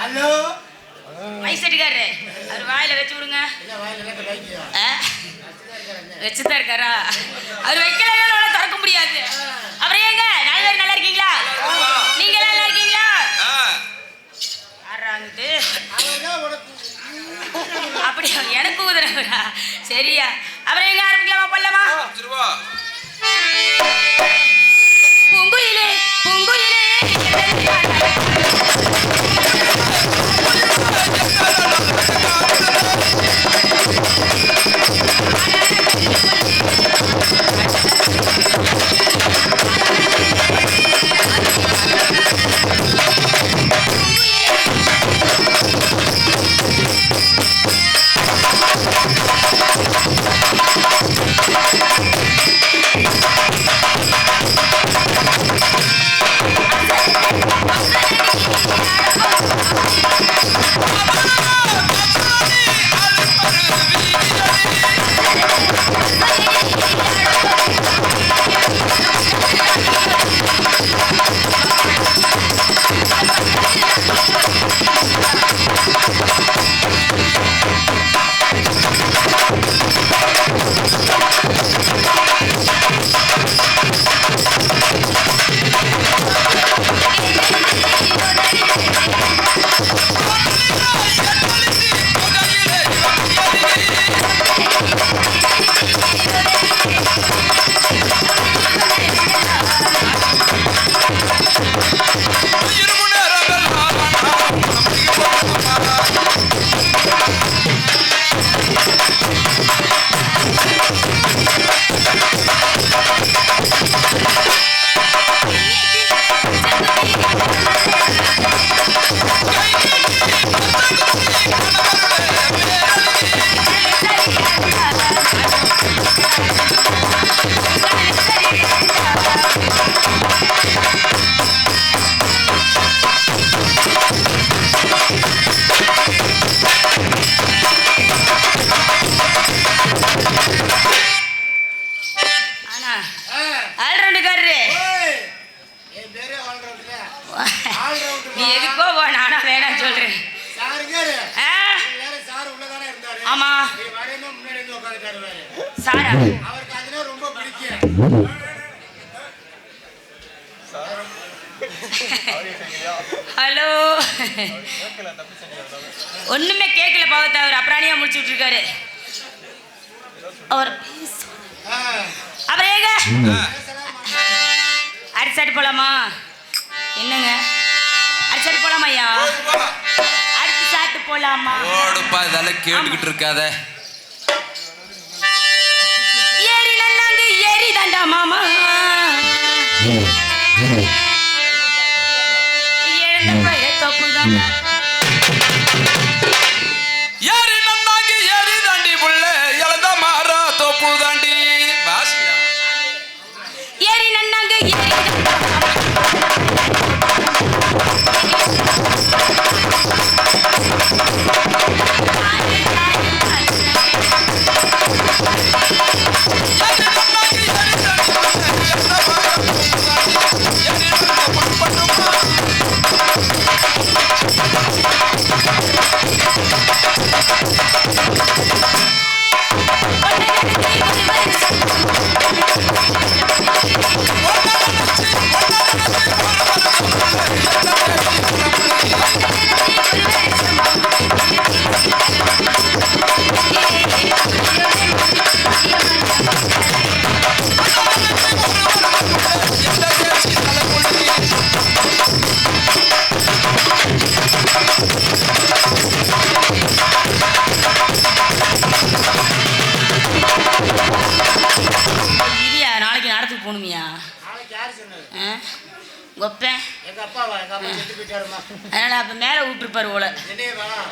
Hello. Mic செட்டுக்காரு அவர் வாயில வச்சு விடுங்க? வச்சுதான் இருக்காரா அவர் வைக்கல திறக்க முடியாது. அப்புறம் ஏங்க? நாலு பேர் நல்லா இருக்கீங்களா? நீங்க எல்லாம் நல்லா இருக்கீங்களா? உனக்கு அப்படியா? எனக்கு உதறவரா சரியா. அப்புறம் எங்க ஆரம்பிக்கலாமா பண்ணலாமா பூங்குயிலே பூங்குயிலே Thank you. ஹலோ ஒண்ணுமே கேட்கல பாவத்தை அவர் அப்புறாணியா முடிச்சுட்டு இருக்காரு அவர் அப்புறம் ஏங்க? அரிசாட்டு போலாமா? என்னங்க? அரிசாட்டு போலாமா ஐயா? அரிசி சாட்டு போலாமா இதெல்லாம் கேட்டுக்கிட்டு இருக்காத. மாமா. எழுந்த பய தப்பு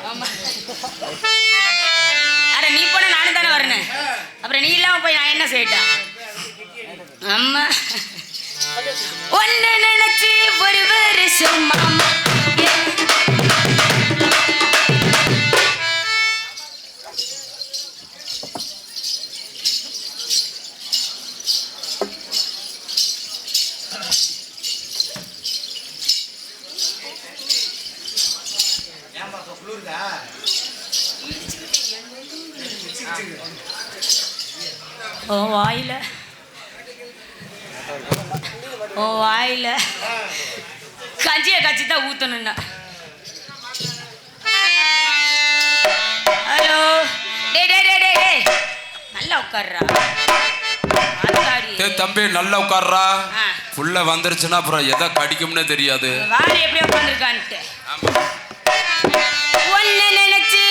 ஆமா. அட நீ போன நானும் தானே வரணும் அப்புறம் நீ இல்லாம போய் நான் என்ன செய்யட்டேன் அம்மா. ஒன்னு நினைச்சு ஒரு வருஷம் மாமா. ஓ வாயில. ஓ வாயில. கஞ்சியை கச்சி தான் ஊற்றணுண்ணா ஹலோ டே டே டே டே நல்லா உட்கார்றா. தம்பி நல்லா உட்கார்றா. புள்ள வந்துருச்சுன்னா அப்புறம் எதை கடிக்கும்னே தெரியாது. வாடி எப்படி உட்காந்துருக்கான்ட்டு ஒன்னு நினைச்சு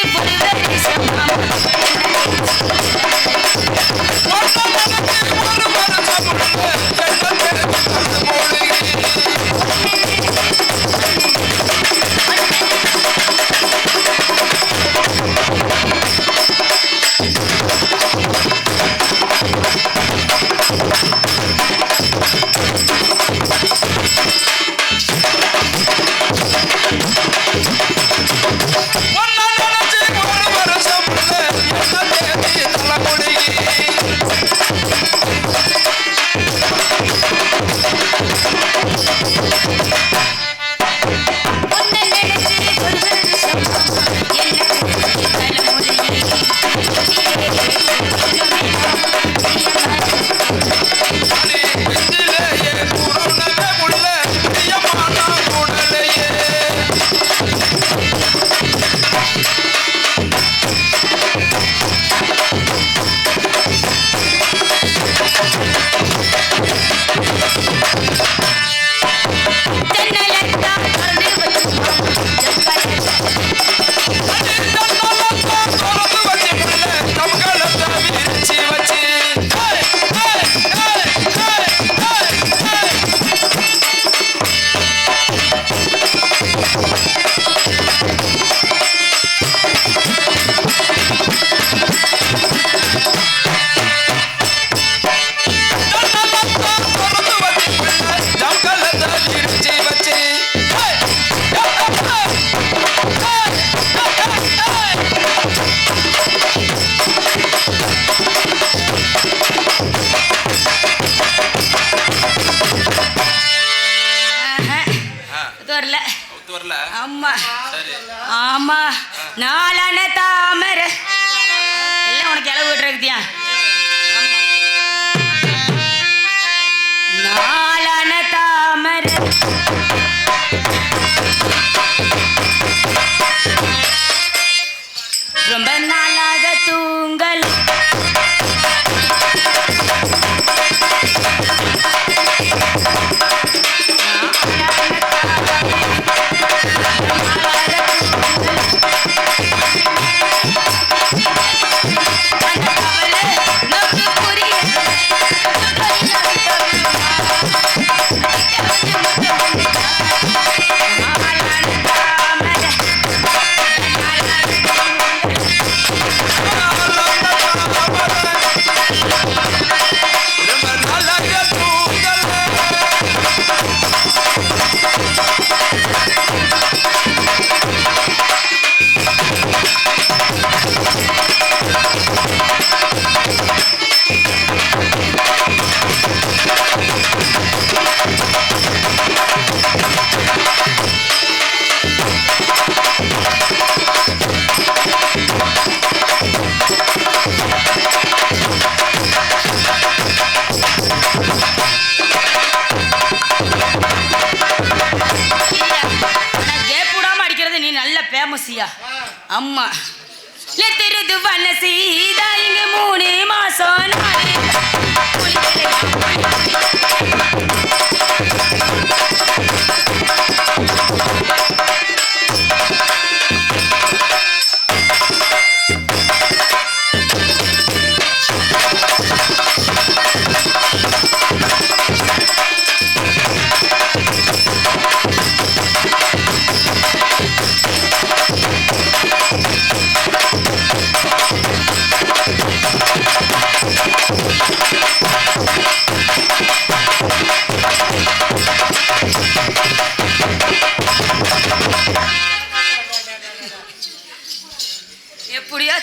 ஆமா லெத்தருது வனசி?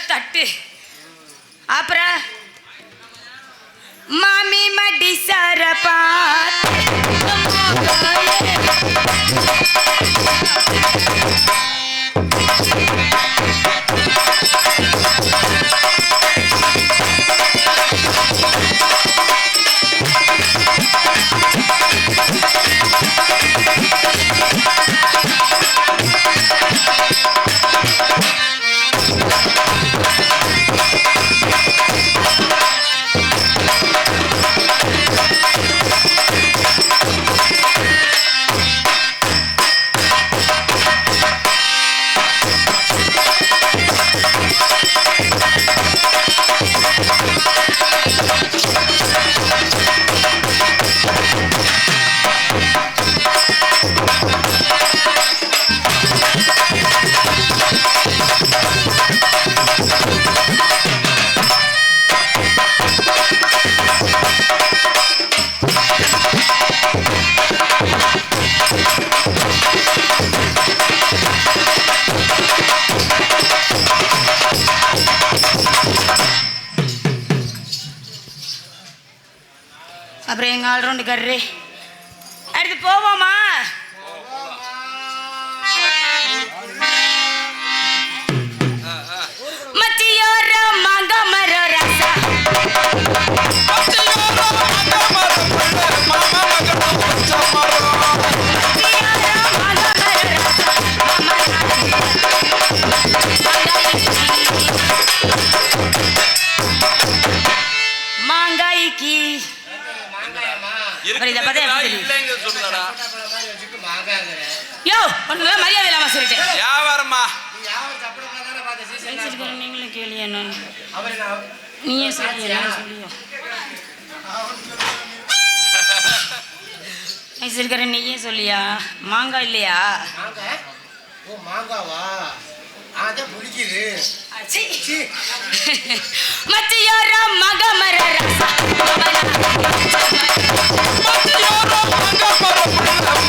தட்டு. அப்புறம் மாமி மடி சரபா அப்புறம் எங்கள் ஆள் ரெண்டு கர்றே. அடுத்து போவோமா? ஒண்ணு மரியாதை இல்லாம சொல்லிட்டேன். வியாபாரமா நீங்களும் கேள்வி நீயே சொல்லியா. சொல்லியோ சொல்லியா? மாங்காய் இல்லையா? மாங்காய் ஓ மாங்காவா? அதான் பிடிக்குது. சீ. மச்சியோர மகமர ரசா பச்சையோரோ அங்க மரம்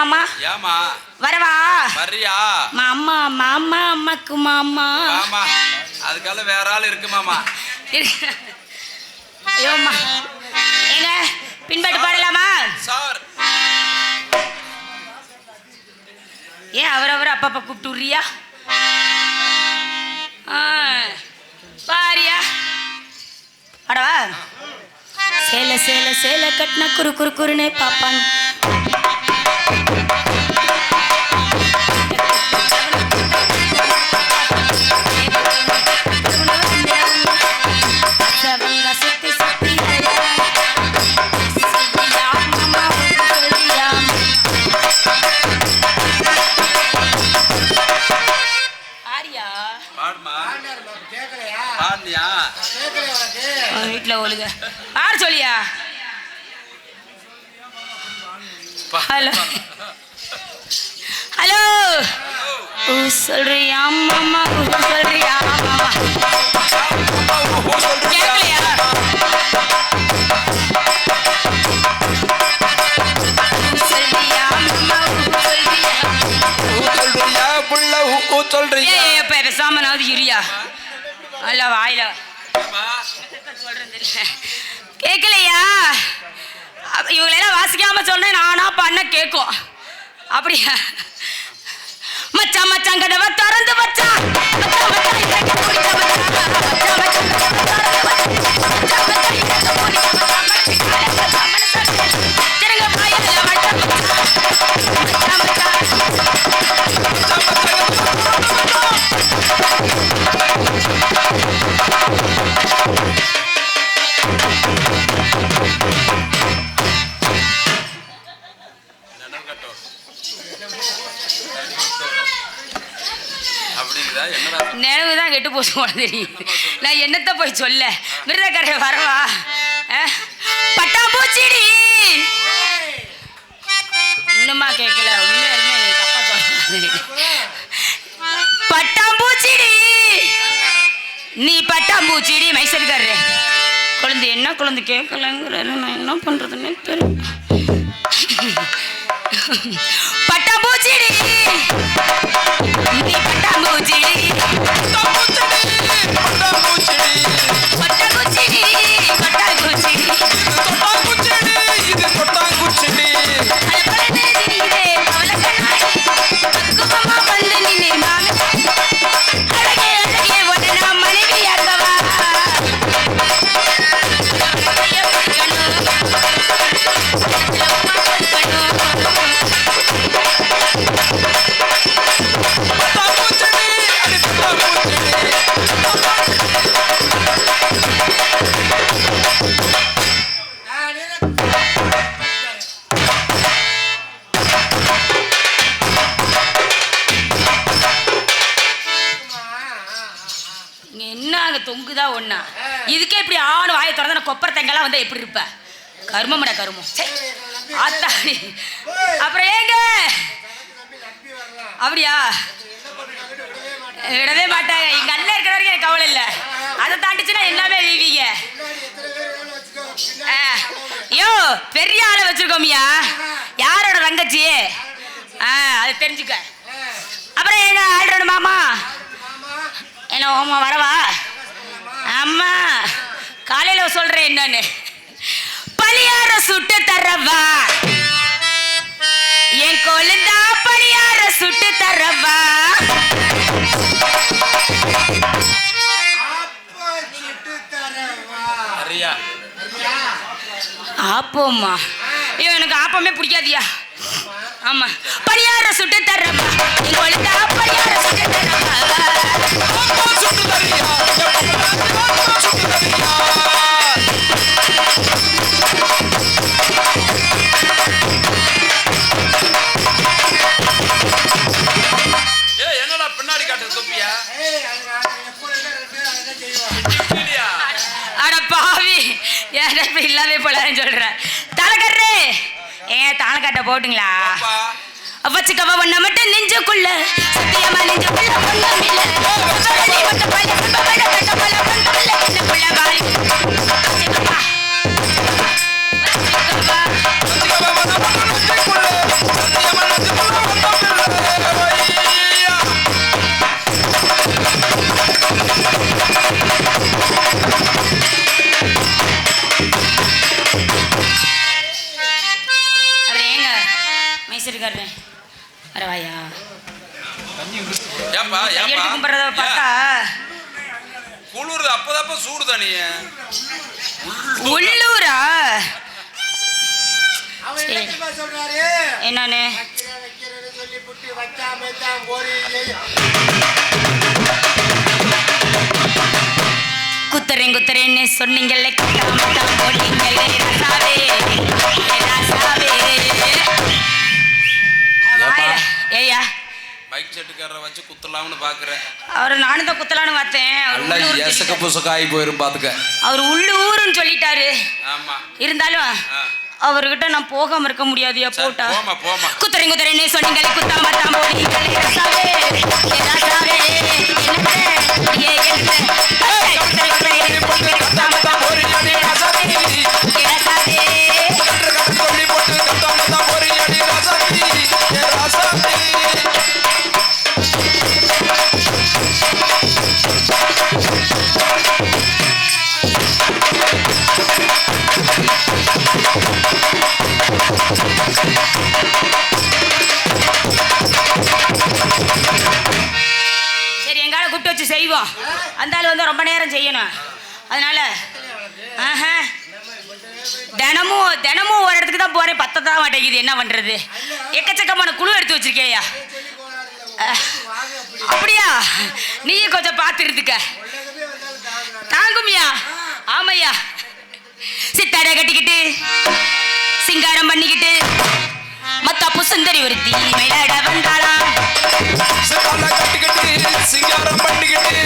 மாமா. ஏம்மா? வரவா? வர்றியா? மாமா மாமா அம்மாக்கு மாமா. ஆமா அதுக்கெல்லாம் வேற ஆள் இருக்கு மாமா. ஐயோம்மா ஏங்க பின்பாட்டு பாடலாமா? சார். ஏன் அவரவர் அப்பப்போ கூப்பிட்டு விட்றியா ஆ பாரியா பாடவா சேலை சேலை சேலை கட்டின குறு குறு குறுனே பாப்பான். அவளுக்கு ஆறு சொல்லியா? ஹலோ. ஹலோ. சொல்றியா? மாமா சொல்றியா? மாமா கேட்கலையா சொல்றியா? புள்ள ஏய் பேசாம நான் அல்ல வாயில. கேட்கலையா இவங்களெல்லாம் வாசிக்காம சொன்னேன் நானா பண்ண கேட்கும் அப்படியா? மச்சான் மச்சான் கதவை திறந்து மச்சான் Thank மச்சான். நினைவு தான் கெட்டு போச்சு போல தெரியுது. நான் என்னத்தை போய் சொல்ல? விருதக்கரை வரவா? பட்டா பட்டாம்பூச்சிடி இன்னுமா கேட்கல உண்மையாலுமே தப்பா சொல்ல பட்டாம்பூச்சிடி! நீ பட்டாம்பூச்சிடி மைசூர்காரரு குழந்தை என்ன குழந்தை கேட்கலங்கிறாரு. நான் என்ன பண்றதுன்னு தெரியல. என்ன அங்கே தொங்குதா ஒன்றா இதுக்கே இப்படி ஆணு வாயை திறந்த நான் கொப்பரை தேங்காய்லாம் வந்து எப்படி இருப்ப? கருமமடா கருமம். ச்சே. ஆத்தாடி அப்புறம் ஏங்க? அப்படியா? விடவே மாட்டேன் எங்கள் மாட்டாங்க அண்ணன் இருக்கிற வரைக்கும் எனக்கு கவலை இல்லை. அதை தாண்டிச்சுன்னா எல்லாமே வீவிங்க ஆ. யோ பெரிய ஆளை வச்சிருக்கோமியா? யாரோட தங்கச்சி? ஆ அது தெரிஞ்சுக்க. அப்புறம் என்ன ஆல்ரெடி மாமா? என்ன ஓமா வரவா? அம்மா காலையில சொல்றேன் என்னன்னு. பணியார சுட்டு தரவா? என் கொழுந்தா பணியார சுட்டு தரவா? ஆப்போம்மா. ஐயோ எனக்கு ஆப்பமே பிடிக்காதியா. ஆமா. பணியார சுட்டு தரவா. என் கொழுந்தா பணியார சுட்டு தரவா. சுட்டு பாவி. ஏன் போலான்னு சொல்றேன் தலைக்கட்டு ஏன் தலைக்கட்டை போட்டுங்களா? வச்சுக்கவ ஒண்ண மட்டும் நெஞ்சுக்குள்ள. சத்தியமா நெஞ்சுக்குள்ள ஒண்ணும் இல்ல. மட்டும் கட்ட ஒண்ணும் இல்ல. நெஞ்சுக்குள்ள வரவாயா ஏப்பா ஏப்பா? கும்பிட்றத பார்த்தா? குளிருது அப்பதாப்ப சூடு தானே உள்ளூரா என்னன்னு? குத்துறேன் குத்துறேன்னு சொன்னீங்கல்ல கேட்காம தான் போட்டீங்களே ராசாவே. ஏய்யா மைக் செட்டுக்காரரை வச்சு குத்தலாம்னு பாக்குறேன் அவரை நானும் தான் குத்தலான்னு பார்த்தேன் அவர் நல்லா உள்ளூர்னு எசக்க சொல்லிட்டாரு. புசக்க ஆகி போயிரும் பாத்துக்க அவர் உள்ளூருன்னு சொல்லிட்டாரு ஆமா இருந்தாலும். அவர்கிட்ட நான் போகாம இருக்க முடியாதுயா சரி, போட்டா போமா போமா குத்துறேன் குத்துறேன்னு சொன்னீங்களே குத்தாம ஏ ராசாவே அந்த ரொம்ப நேரம் செய்யணும். அதனால ஆஹா. தினமும் தினமும் ஒரு இடத்துக்கு தான் போறேன். பத்த தான் மாட்டேங்குது. என்ன பண்றது? எக்கச்சக்கமான குழு எடுத்து வச்சிருக்கேயா? அப்படியா? நீயும் கொஞ்சம் பார்த்துருந்துக்க தாங்குமியா? ஆமையா? சித்தாடை கட்டிக்கிட்டு சிங்காரம் பண்ணிக்கிட்டு மத்தாப்பு சுந்தரி ஒருத்தி மயிலாட வந்தாளா? சிங்காரம் பண்ணிக்கிட்டு